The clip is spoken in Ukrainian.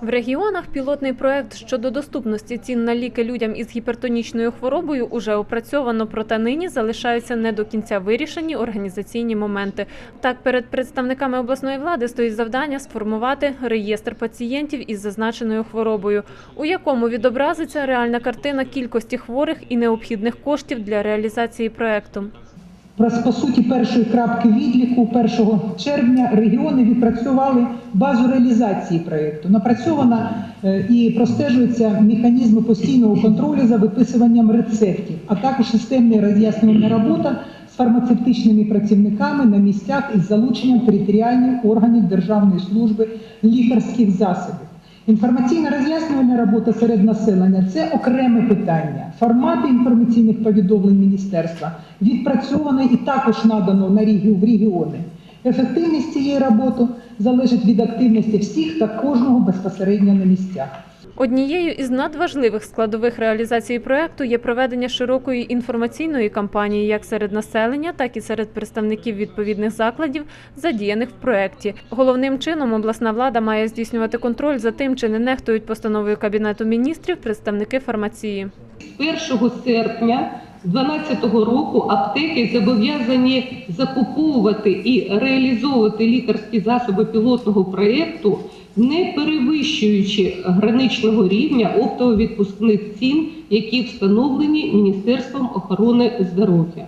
В регіонах пілотний проект щодо доступності цін на ліки людям із гіпертонічною хворобою уже опрацьовано, проте нині залишаються не до кінця вирішені організаційні моменти. Так, перед представниками обласної влади стоїть завдання сформувати реєстр пацієнтів із зазначеною хворобою, у якому відобразиться реальна картина кількості хворих і необхідних коштів для реалізації проекту. По суті першої крапки відліку 1 червня регіони відпрацювали базу реалізації проєкту. Напрацьована е, і простежуються механізми постійного контролю за виписуванням рецептів, а також системна роз'яснювальна робота з фармацевтичними працівниками на місцях із залученням територіальних органів Державної служби лікарських засобів. Інформаційна роз'яснювальна робота серед населення це окреме питання. Формати інформаційних повідомлень міністерства відпрацьовано і також надано на регі- в регіони. Ефективність цієї роботи залежить від активності всіх та кожного безпосередньо на місцях. Однією із надважливих складових реалізації проекту є проведення широкої інформаційної кампанії як серед населення, так і серед представників відповідних закладів, задіяних в проекті. Головним чином обласна влада має здійснювати контроль за тим, чи не нехтують постановою кабінету міністрів представники фармації. 1 серпня 2012 року аптеки зобов'язані закуповувати і реалізовувати лікарські засоби пілотного проєкту, не перевищуючи граничного рівня оптово-відпускних цін, які встановлені Міністерством охорони здоров'я.